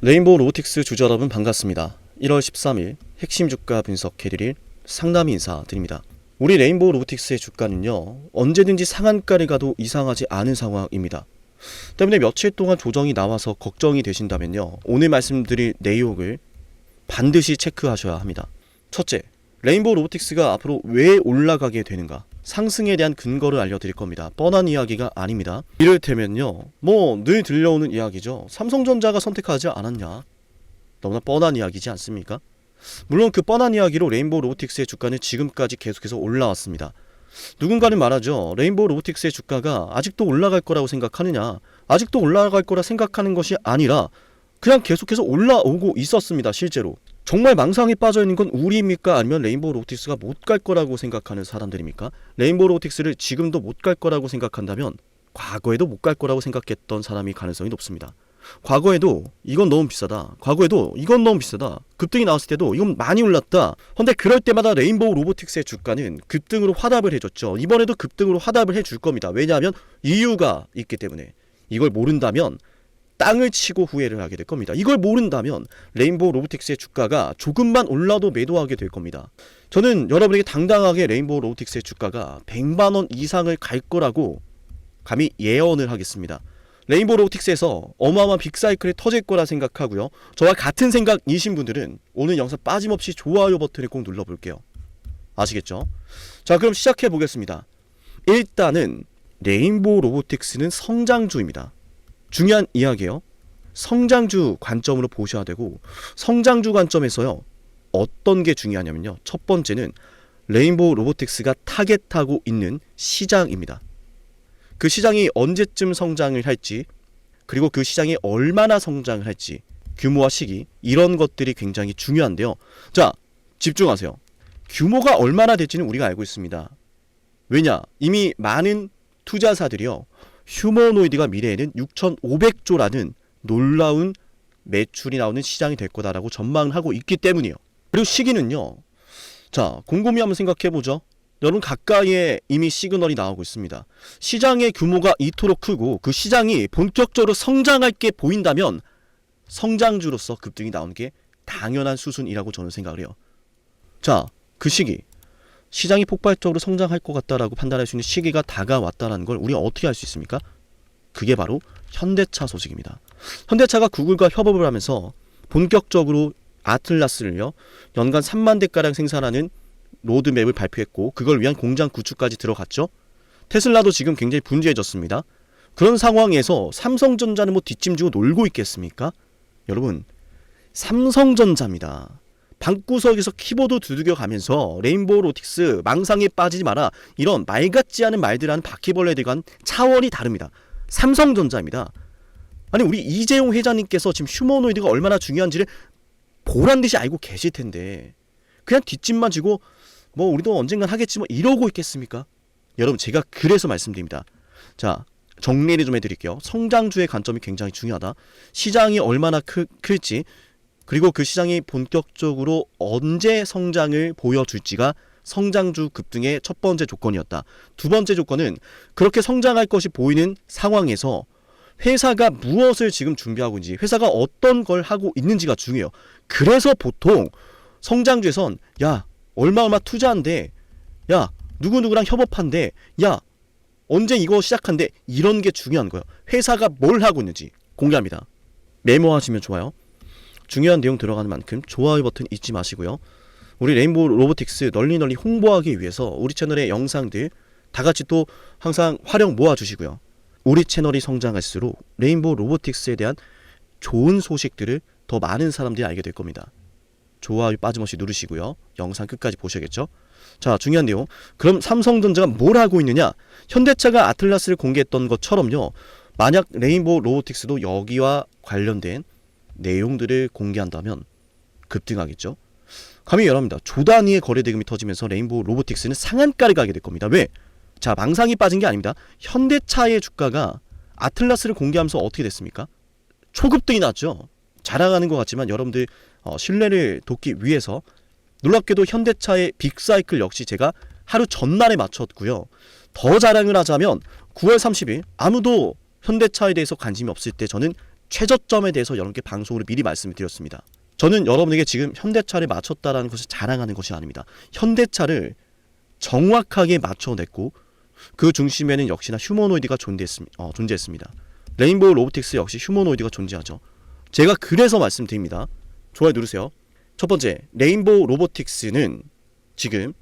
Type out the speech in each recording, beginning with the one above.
레인보우 로보틱스 주주 여러분 반갑습니다. 1월 13일 핵심 주가 분석 해드릴 상담 인사드립니다. 우리 레인보우 로보틱스의 주가는요 언제든지 상한가를 가도 이상하지 않은 상황입니다. 때문에 며칠 동안 조정이 나와서 걱정이 되신다면요 오늘 말씀드릴 내용을 반드시 체크하셔야 합니다. 첫째, 레인보우 로보틱스가 앞으로 왜 올라가게 되는가? 상승에 대한 근거를 알려드릴 겁니다. 뻔한 이야기가 아닙니다. 이를테면요, 뭐 늘 들려오는 이야기죠. 삼성전자가 선택하지 않았냐? 너무나 뻔한 이야기지 않습니까? 물론 그 뻔한 이야기로 레인보우 로보틱스의 주가는 지금까지 계속해서 올라왔습니다. 누군가는 말하죠. 레인보우 로보틱스의 주가가 아직도 올라갈 거라고 생각하느냐? 아직도 올라갈 거라 생각하는 것이 아니라 그냥 계속해서 올라오고 있었습니다. 실제로. 정말 망상에 빠져 있는 건 우리입니까? 아니면 레인보우 로보틱스가 못 갈 거라고 생각하는 사람들입니까? 레인보우 로보틱스를 지금도 못 갈 거라고 생각한다면 과거에도 못 갈 거라고 생각했던 사람이 가능성이 높습니다. 과거에도 이건 너무 비싸다. 과거에도 이건 너무 비싸다. 급등이 나왔을 때도 이건 많이 올랐다. 근데 그럴 때마다 레인보우 로보틱스의 주가는 급등으로 화답을 해줬죠. 이번에도 급등으로 화답을 해줄 겁니다. 왜냐하면 이유가 있기 때문에 이걸 모른다면 땅을 치고 후회를 하게 될 겁니다. 이걸 모른다면 레인보우 로보틱스의 주가가 조금만 올라도 매도하게 될 겁니다. 저는 여러분에게 당당하게 레인보우 로보틱스의 주가가 100만 원 이상을 갈 거라고 감히 예언을 하겠습니다. 레인보우 로보틱스에서 어마어마한 빅사이클이 터질 거라 생각하고요. 저와 같은 생각이신 분들은 오늘 영상 빠짐없이 좋아요 버튼을 꼭 눌러볼게요. 아시겠죠? 자 그럼 시작해 보겠습니다. 일단은 레인보우 로보틱스는 성장주입니다. 중요한 이야기예요. 성장주 관점으로 보셔야 되고 성장주 관점에서요. 어떤 게 중요하냐면요. 첫 번째는 레인보우 로보틱스가 타겟하고 있는 시장입니다. 그 시장이 언제쯤 성장을 할지 그리고 그 시장이 얼마나 성장을 할지 규모와 시기 이런 것들이 굉장히 중요한데요. 자, 집중하세요. 규모가 얼마나 될지는 우리가 알고 있습니다. 왜냐? 이미 많은 투자사들이요. 휴머노이드가 미래에는 6,500조라는 놀라운 매출이 나오는 시장이 될 거다라고 전망을 하고 있기 때문이에요. 그리고 시기는요. 자, 곰곰이 한번 생각해 보죠. 여러분 가까이에 이미 시그널이 나오고 있습니다. 시장의 규모가 이토록 크고 그 시장이 본격적으로 성장할 게 보인다면 성장주로서 급등이 나오는 게 당연한 수순이라고 저는 생각을 해요. 자, 그 시기 시장이 폭발적으로 성장할 것 같다라고 판단할 수 있는 시기가 다가왔다는 걸 우리가 어떻게 알 수 있습니까? 그게 바로 현대차 소식입니다. 현대차가 구글과 협업을 하면서 본격적으로 아틀라스를요 연간 3만 대가량 생산하는 로드맵을 발표했고 그걸 위한 공장 구축까지 들어갔죠. 테슬라도 지금 굉장히 분주해졌습니다. 그런 상황에서 삼성전자는 뭐 뒷짐 지고 놀고 있겠습니까? 여러분 삼성전자입니다. 방구석에서 키보드 두들겨 가면서 레인보우 로틱스 망상에 빠지지 마라 이런 말 같지 않은 말들하는 바퀴벌레들과는 차원이 다릅니다. 삼성전자입니다. 아니 우리 이재용 회장님께서 지금 휴머노이드가 얼마나 중요한지를 보란 듯이 알고 계실 텐데 그냥 뒷짐만 지고 뭐 우리도 언젠간 하겠지 뭐 이러고 있겠습니까? 여러분 제가 그래서 말씀드립니다. 자 정리를 좀 해드릴게요. 성장주의 관점이 굉장히 중요하다. 시장이 얼마나 크, 클지 그리고 그 시장이 본격적으로 언제 성장을 보여줄지가 성장주 급등의 첫 번째 조건이었다. 두 번째 조건은 그렇게 성장할 것이 보이는 상황에서 회사가 무엇을 지금 준비하고 있는지, 회사가 어떤 걸 하고 있는지가 중요해요. 그래서 보통 성장주에선 야 얼마 얼마 투자한대, 야 누구 누구랑 협업한대, 야 언제 이거 시작한대 이런 게 중요한 거예요. 회사가 뭘 하고 있는지 공개합니다. 메모하시면 좋아요. 중요한 내용 들어가는 만큼 좋아요 버튼 잊지 마시고요. 우리 레인보우 로보틱스 널리 널리 홍보하기 위해서 우리 채널의 영상들 다 같이 또 항상 활용 모아 주시고요. 우리 채널이 성장할수록 레인보우 로보틱스에 대한 좋은 소식들을 더 많은 사람들이 알게 될 겁니다. 좋아요 빠짐없이 누르시고요. 영상 끝까지 보셔야겠죠? 자, 중요한 내용. 그럼 삼성전자가 뭘 하고 있느냐? 현대차가 아틀라스를 공개했던 것처럼요. 만약 레인보우 로보틱스도 여기와 관련된 내용들을 공개한다면 급등하겠죠. 감히 열합니다. 조 단위의 거래 대금이 터지면서 레인보우 로보틱스는 상한가를 가게 될 겁니다. 왜? 자, 망상이 빠진 게 아닙니다. 현대차의 주가가 아틀라스를 공개하면서 어떻게 됐습니까? 초급등이 났죠. 자랑하는 것 같지만 여러분들 어, 신뢰를 돕기 위해서 놀랍게도 현대차의 빅사이클 역시 제가 하루 전날에 맞췄고요. 더 자랑을 하자면 9월 30일 아무도 현대차에 대해서 관심이 없을 때 저는 최저점에 대해서 여러분께 방송으로 미리 말씀을 드렸습니다. 저는 여러분에게 지금 현대차를 맞췄다라는 것을 자랑하는 것이 아닙니다. 현대차를 정확하게 맞춰냈고 그 중심에는 역시나 휴머노이드가 존재했습니다. 어, 존재했습니다. 레인보우 로보틱스 역시 휴머노이드가 존재하죠. 제가 그래서 말씀드립니다. 좋아요 누르세요. 첫 번째, 레인보우 로보틱스는 지금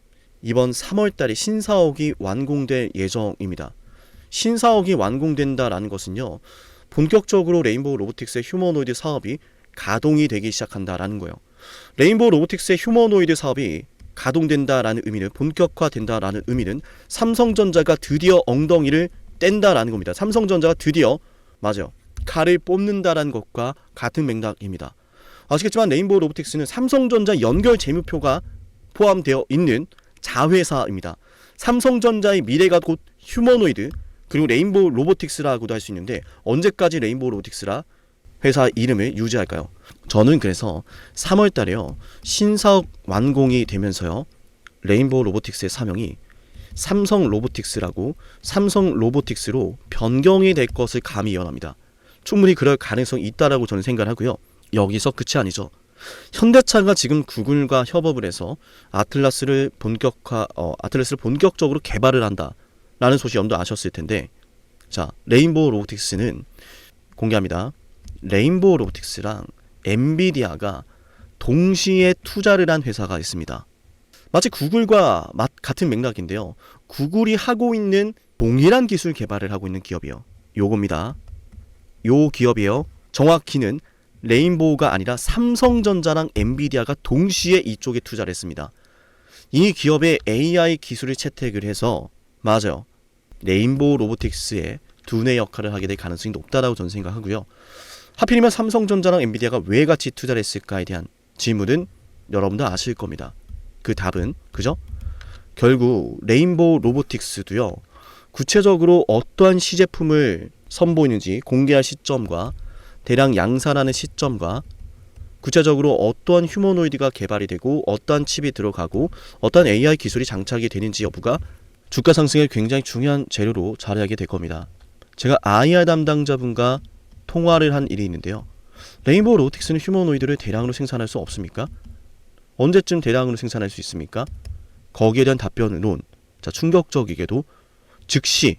이번 3월 달에 신사옥이 완공될 예정입니다. 신사옥이 완공된다라는 것은요. 본격적으로 레인보우 로보틱스의 휴머노이드 사업이 가동이 되기 시작한다라는 거예요. 레인보우 로보틱스의 휴머노이드 사업이 가동된다라는 의미는 본격화된다라는 의미는 삼성전자가 드디어 엉덩이를 뗀다라는 겁니다. 삼성전자가 드디어 맞아요. 칼을 뽑는다라는 것과 같은 맥락입니다. 아시겠지만 레인보우 로보틱스는 삼성전자 연결 재무표가 포함되어 있는 자회사입니다. 삼성전자의 미래가 곧 휴머노이드 그리고 레인보우 로보틱스라고도 할 수 있는데 언제까지 레인보우 로보틱스라 회사 이름을 유지할까요? 저는 그래서 3월 달에요. 신사업 완공이 되면서요. 레인보우 로보틱스의 사명이 삼성 로보틱스라고 삼성 로보틱스로 변경이 될 것을 감히 예언합니다. 충분히 그럴 가능성이 있다라고 저는 생각을 하고요. 여기서 끝이 아니죠. 현대차가 지금 구글과 협업을 해서 아틀라스를 본격화 어, 아틀라스를 본격적으로 개발을 한다 라는 소식 여러분도 아셨을 텐데 자 레인보우 로보틱스는 공개합니다. 레인보우 로보틱스랑 엔비디아가 동시에 투자를 한 회사가 있습니다. 마치 구글과 맛 같은 맥락인데요. 구글이 하고 있는 동일한 기술 개발을 하고 있는 기업이요. 요겁니다. 요 기업이요. 정확히는 레인보우가 아니라 삼성전자랑 엔비디아가 동시에 이쪽에 투자를 했습니다. 이 기업의 AI 기술을 채택을 해서 맞아요. 레인보우 로보틱스의 두뇌 역할을 하게 될 가능성이 높다라고 저는 생각하고요. 하필이면 삼성전자랑 엔비디아가 왜 같이 투자를 했을까에 대한 질문은 여러분도 아실 겁니다. 그 답은 그죠? 결국 레인보우 로보틱스도요. 구체적으로 어떠한 시제품을 선보이는지 공개할 시점과 대량 양산하는 시점과 구체적으로 어떠한 휴머노이드가 개발이 되고 어떠한 칩이 들어가고 어떠한 AI 기술이 장착이 되는지 여부가 주가 상승의 굉장히 중요한 재료로 자리하게 될 겁니다. 제가 IR 담당자분과 통화를 한 일이 있는데요. 레인보우 로틱스는 휴머노이드를 대량으로 생산할 수 없습니까? 언제쯤 대량으로 생산할 수 있습니까? 거기에 대한 답변으론 자 충격적이게도 즉시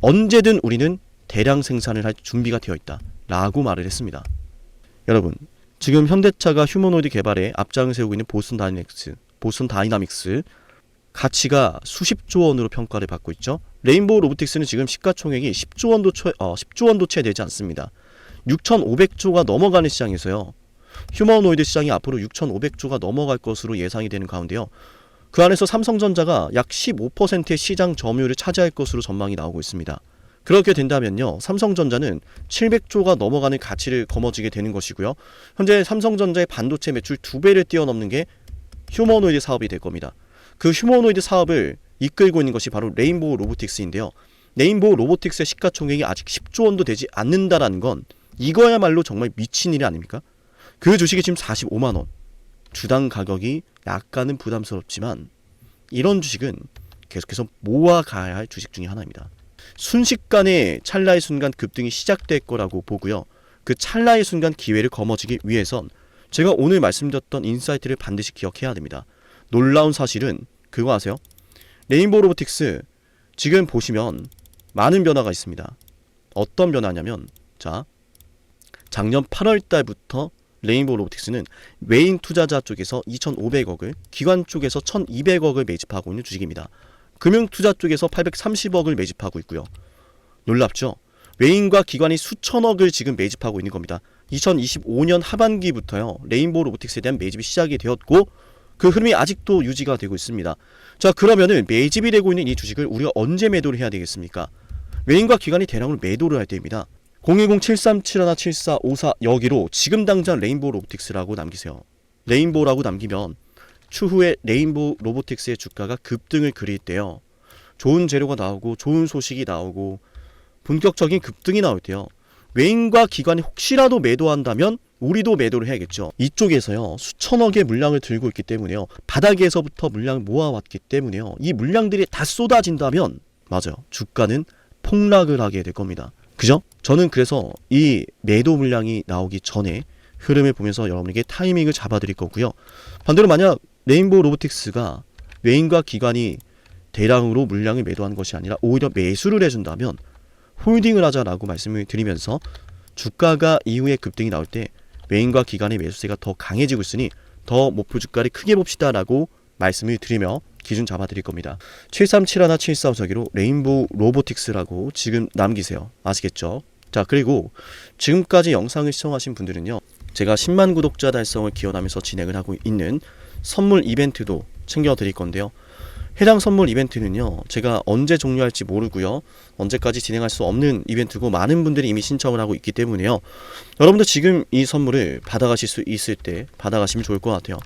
언제든 우리는 대량 생산을 할 준비가 되어 있다 라고 말을 했습니다. 여러분 지금 현대차가 휴머노이드 개발에 앞장을 세우고 있는 보슨 다이내믹스, 보슨 다이나믹스 가치가 수십조 원으로 평가를 받고 있죠. 레인보우 로보틱스는 지금 시가총액이 10조 원도 채, 어, 10조 원도 채 되지 않습니다. 6,500조가 넘어가는 시장에서요. 휴머노이드 시장이 앞으로 6,500조가 넘어갈 것으로 예상이 되는 가운데요. 그 안에서 삼성전자가 약 15%의 시장 점유율을 차지할 것으로 전망이 나오고 있습니다. 그렇게 된다면요. 삼성전자는 700조가 넘어가는 가치를 거머쥐게 되는 것이고요. 현재 삼성전자의 반도체 매출 두 배를 뛰어넘는 게 휴머노이드 사업이 될 겁니다. 그 휴머노이드 사업을 이끌고 있는 것이 바로 레인보우 로보틱스인데요. 레인보우 로보틱스의 시가총액이 아직 10조 원도 되지 않는다라는 건 이거야말로 정말 미친 일이 아닙니까? 그 주식이 지금 45만 원. 주당 가격이 약간은 부담스럽지만 이런 주식은 계속해서 모아가야 할 주식 중에 하나입니다. 순식간에 찰나의 순간 급등이 시작될 거라고 보고요. 그 찰나의 순간 기회를 거머쥐기 위해선 제가 오늘 말씀드렸던 인사이트를 반드시 기억해야 됩니다. 놀라운 사실은 그거 아세요? 레인보우 로보틱스 지금 보시면 많은 변화가 있습니다. 어떤 변화냐면 자 작년 8월 달부터 레인보우 로보틱스는 외인 투자자 쪽에서 2,500억을, 기관 쪽에서 1,200억을 매집하고 있는 주식입니다. 금융 투자 쪽에서 830억을 매집하고 있고요. 놀랍죠? 외인과 기관이 수천억을 지금 매집하고 있는 겁니다. 2025년 하반기부터요. 레인보우 로보틱스에 대한 매집이 시작이 되었고 그 흐름이 아직도 유지가 되고 있습니다. 자, 그러면은 매집이 되고 있는 이 주식을 우리가 언제 매도를 해야 되겠습니까? 외인과 기관이 대량으로 매도를 할 때입니다. 010-7371-7454 여기로 지금 당장 레인보우 로보틱스라고 남기세요. 레인보우라고 남기면 추후에 레인보우 로보틱스의 주가가 급등을 그릴 때요. 좋은 재료가 나오고 좋은 소식이 나오고 본격적인 급등이 나올 때요. 외인과 기관이 혹시라도 매도한다면 우리도 매도를 해야겠죠. 이쪽에서요 수천억의 물량을 들고 있기 때문에요. 바닥에서부터 물량을 모아왔기 때문에요. 이 물량들이 다 쏟아진다면 맞아요. 주가는 폭락을 하게 될 겁니다. 그죠? 저는 그래서 이 매도 물량이 나오기 전에 흐름을 보면서 여러분에게 타이밍을 잡아드릴 거고요. 반대로 만약 레인보우 로보틱스가 외인과 기관이 대량으로 물량을 매도한 것이 아니라 오히려 매수를 해준다면 홀딩을 하자라고 말씀을 드리면서 주가가 이후에 급등이 나올 때 외인과 기관의 매수세가 더 강해지고 있으니 더 목표 주가를 크게 봅시다라고 말씀을 드리며 기준 잡아드릴 겁니다. 7371 7454기로 레인보우 로보틱스라고 지금 남기세요. 아시겠죠? 자 그리고 지금까지 영상을 시청하신 분들은요. 제가 10만 구독자 달성을 기원하면서 진행을 하고 있는 선물 이벤트도 챙겨드릴 건데요. 해당 선물 이벤트는요, 제가 언제 종료할지 모르고요, 언제까지 진행할 수 없는 이벤트고 많은 분들이 이미 신청을 하고 있기 때문에요. 여러분도 지금 이 선물을 받아가실 수 있을 때 받아가시면 좋을 것 같아요.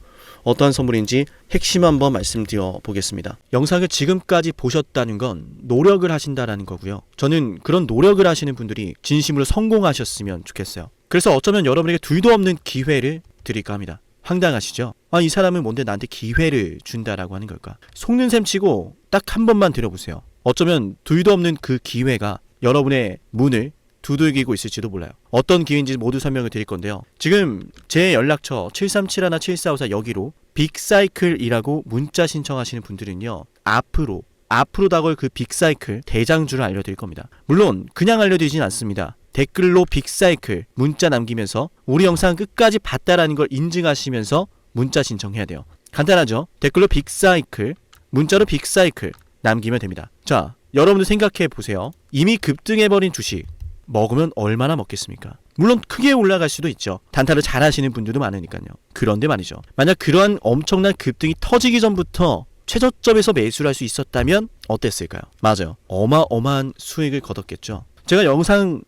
어떠한 선물인지 핵심 한번 말씀드려 보겠습니다. 영상을 지금까지 보셨다는 건 노력을 하신다라는 거고요. 저는 그런 노력을 하시는 분들이 진심으로 성공하셨으면 좋겠어요. 그래서 어쩌면 여러분에게 둘도 없는 기회를 드릴까 합니다. 황당하시죠? 아, 이 사람은 뭔데 나한테 기회를 준다라고 하는 걸까? 속는 셈 치고 딱 한 번만 들어보세요. 어쩌면 둘도 없는 그 기회가 여러분의 문을 두들기고 있을지도 몰라요. 어떤 기회인지 모두 설명을 드릴 건데요. 지금 제 연락처 7371-7454 여기로 빅사이클이라고 문자 신청하시는 분들은요. 앞으로 앞으로 다가올 그 빅사이클 대장주를 알려드릴 겁니다. 물론 그냥 알려드리진 않습니다. 댓글로 빅사이클 문자 남기면서 우리 영상 끝까지 봤다라는 걸 인증하시면서 문자 신청해야 돼요. 간단하죠? 댓글로 빅사이클 문자로 빅사이클 남기면 됩니다. 자, 여러분들 생각해 보세요. 이미 급등해버린 주식 먹으면 얼마나 먹겠습니까? 물론 크게 올라갈 수도 있죠. 단타를 잘 하시는 분들도 많으니까요. 그런데 말이죠. 만약 그러한 엄청난 급등이 터지기 전부터 최저점에서 매수를 할 수 있었다면 어땠을까요? 맞아요. 어마어마한 수익을 거뒀겠죠. 제가 영상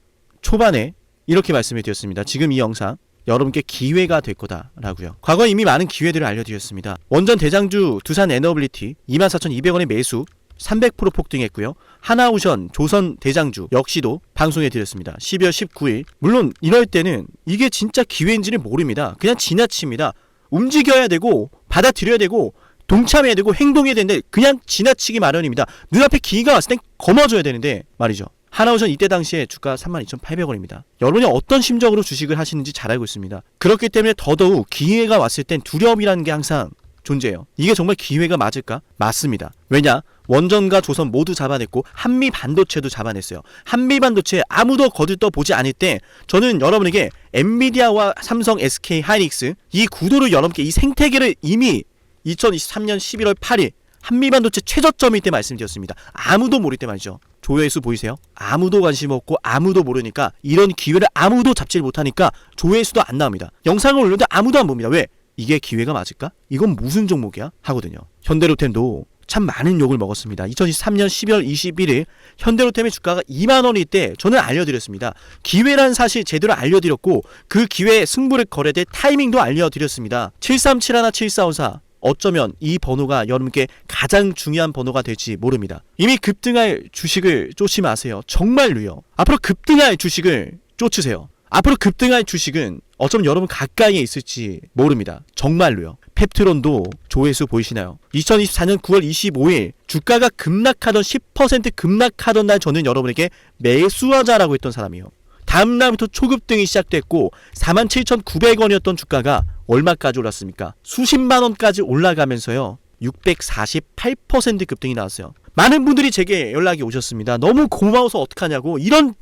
초반에 이렇게 말씀을 드렸습니다. 지금 이 영상 여러분께 기회가 될 거다라고요. 과거 이미 많은 기회들을 알려드렸습니다. 원전 대장주 두산 에너빌리티 24,200원의 매수 300% 폭등했고요. 하나우션 조선 대장주 역시도 방송해 드렸습니다. 12월 19일. 물론 이럴 때는 이게 진짜 기회인지는 모릅니다. 그냥 지나칩니다. 움직여야 되고 받아들여야 되고 동참해야 되고 행동해야 되는데 그냥 지나치기 마련입니다. 눈앞에 기회가 왔을 땐 거머줘야 되는데 말이죠. 하나우션 이때 당시에 주가 32,800원입니다. 여러분이 어떤 심정으로 주식을 하시는지 잘 알고 있습니다. 그렇기 때문에 더더욱 기회가 왔을 땐 두려움이라는 게 항상 존재해요. 이게 정말 기회가 맞을까? 맞습니다. 왜냐? 원전과 조선 모두 잡아냈고 한미 반도체도 잡아냈어요. 한미 반도체 아무도 거들떠 보지 않을 때 저는 여러분에게 엔비디아와 삼성, SK, 하이닉스 이 구도를 여러분께 이 생태계를 이미 2023년 11월 8일 한미 반도체 최저점일 때 말씀드렸습니다. 아무도 모를 때 말이죠. 조회수 보이세요? 아무도 관심 없고 아무도 모르니까 이런 기회를 아무도 잡지 못하니까 조회수도 안 나옵니다. 영상을 올렸는데 아무도 안 봅니다. 왜? 이게 기회가 맞을까? 이건 무슨 종목이야? 하거든요. 현대로템도 참 많은 욕을 먹었습니다. 2023년 12월 21일 현대로템의 주가가 2만 원일 때 저는 알려드렸습니다. 기회란 사실 제대로 알려드렸고 그 기회에 승부를 걸어야 될 타이밍도 알려드렸습니다. 7371 7454 어쩌면 이 번호가 여러분께 가장 중요한 번호가 될지 모릅니다. 이미 급등할 주식을 쫓지 마세요. 정말로요. 앞으로 급등할 주식을 쫓으세요. 앞으로 급등할 주식은 어쩌면 여러분 가까이에 있을지 모릅니다. 정말로요. 펩트론도 조회수 보이시나요? 2024년 9월 25일 주가가 급락하던 10% 급락하던 날 저는 여러분에게 매수하자라고 했던 사람이에요. 다음 날부터 초급 등이 시작됐고 47,900원이었던 주가가 얼마까지 올랐습니까? 수십만 원까지 올라가면서요. 648% 급등이 나왔어요. 많은 분들이 제게 연락이 오셨습니다. 너무 고마워서 어떡하냐고 이런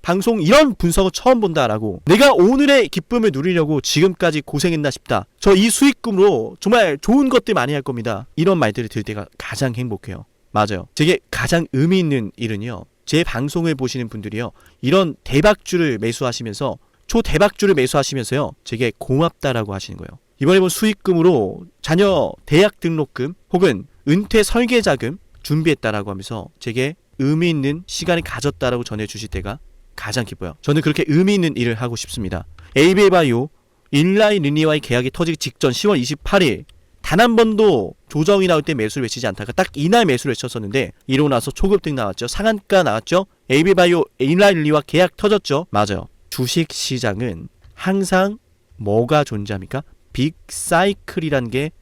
방송 이런 분석을 처음 본다라고 내가 오늘의 기쁨을 누리려고 지금까지 고생했나 싶다. 저 이 수익금으로 정말 좋은 것들 많이 할 겁니다. 이런 말들을 들을 때가 가장 행복해요. 맞아요. 제게 가장 의미 있는 일은요. 제 방송을 보시는 분들이요. 이런 대박주를 매수하시면서 초대박주를 매수하시면서요. 제게 고맙다라고 하시는 거예요. 이번에 본 수익금으로 자녀 대학 등록금 혹은 은퇴 설계 자금 준비했다라고 하면서 제게 의미 있는 시간을 가졌다라고 전해 주실 때가 가장 기뻐요. 저는 그렇게 의미 있는 일을 하고 싶습니다. 에이베바이오 인라이 리니와의 계약이 터지기 직전 10월 28일 단 한 번도 조정이 나올 때 매수를 외치지 않다가 딱 이날 매수를 외쳤었는데 이러고 나서 초급등 나왔죠. 상한가 나왔죠. 에이베바이오 인라이 리니와 계약 터졌죠. 맞아요. 주식 시장은 항상 뭐가 존재합니까? 빅사이클이란 게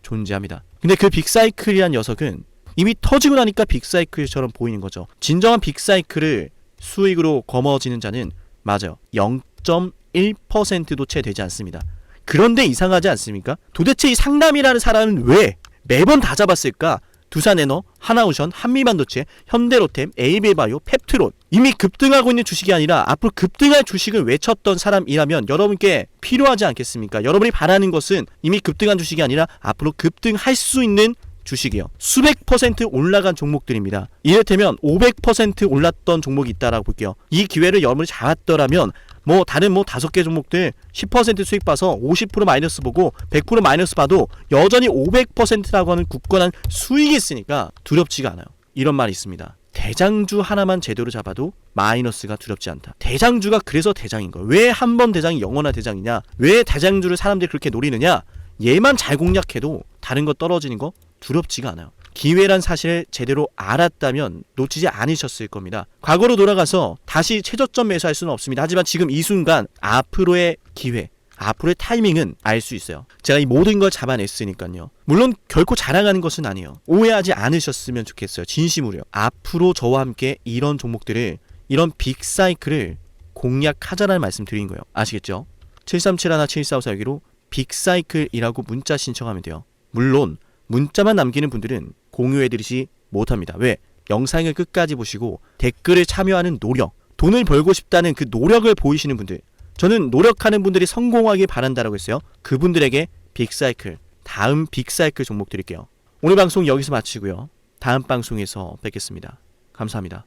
존재합니다. 근데 그 빅사이클이란 녀석은 이미 터지고 나니까 빅사이클처럼 보이는 거죠. 진정한 빅사이클을 수익으로 거머쥐는 자는 맞아요. 0.1%도 채 되지 않습니다. 그런데 이상하지 않습니까? 도대체 이 상남이라는 사람은 왜 매번 다 잡았을까? 두산에너, 하나우션, 한미반도체, 현대로템, 에이비바이오, 펩트론 이미 급등하고 있는 주식이 아니라 앞으로 급등할 주식을 외쳤던 사람이라면 여러분께 필요하지 않겠습니까? 여러분이 바라는 것은 이미 급등한 주식이 아니라 앞으로 급등할 수 있는 주식이요. 수백 퍼센트 올라간 종목들입니다. 이를테면 500% 올랐던 종목이 있다라고 볼게요. 이 기회를 여러분이 잡았더라면 뭐 다른 뭐 다섯 개 종목들 10% 수익 봐서 50% 마이너스 보고 100% 마이너스 봐도 여전히 500%라고 하는 굳건한 수익이 있으니까 두렵지가 않아요. 이런 말이 있습니다. 대장주 하나만 제대로 잡아도 마이너스가 두렵지 않다. 대장주가 그래서 대장인 거예요. 왜 한 번 대장이 영원한 대장이냐? 왜 대장주를 사람들이 그렇게 노리느냐? 얘만 잘 공략해도 다른 거 떨어지는 거 두렵지가 않아요. 기회란 사실을 제대로 알았다면 놓치지 않으셨을 겁니다. 과거로 돌아가서 다시 최저점 매수할 수는 없습니다. 하지만 지금 이 순간 앞으로의 기회, 앞으로의 타이밍은 알 수 있어요. 제가 이 모든 걸 잡아냈으니까요. 물론 결코 자랑하는 것은 아니에요. 오해하지 않으셨으면 좋겠어요. 진심으로요. 앞으로 저와 함께 이런 종목들을 이런 빅 사이클을 공략하자라는 말씀 드린 거예요. 아시겠죠? 73717454 여기로 빅사이클이라고 문자 신청하면 돼요. 물론 문자만 남기는 분들은 공유해드리지 못합니다. 왜? 영상을 끝까지 보시고 댓글을 참여하는 노력, 돈을 벌고 싶다는 그 노력을 보이시는 분들, 저는 노력하는 분들이 성공하길 바란다라고 했어요. 그분들에게 빅사이클, 다음 빅사이클 종목 드릴게요. 오늘 방송 여기서 마치고요. 다음 방송에서 뵙겠습니다. 감사합니다.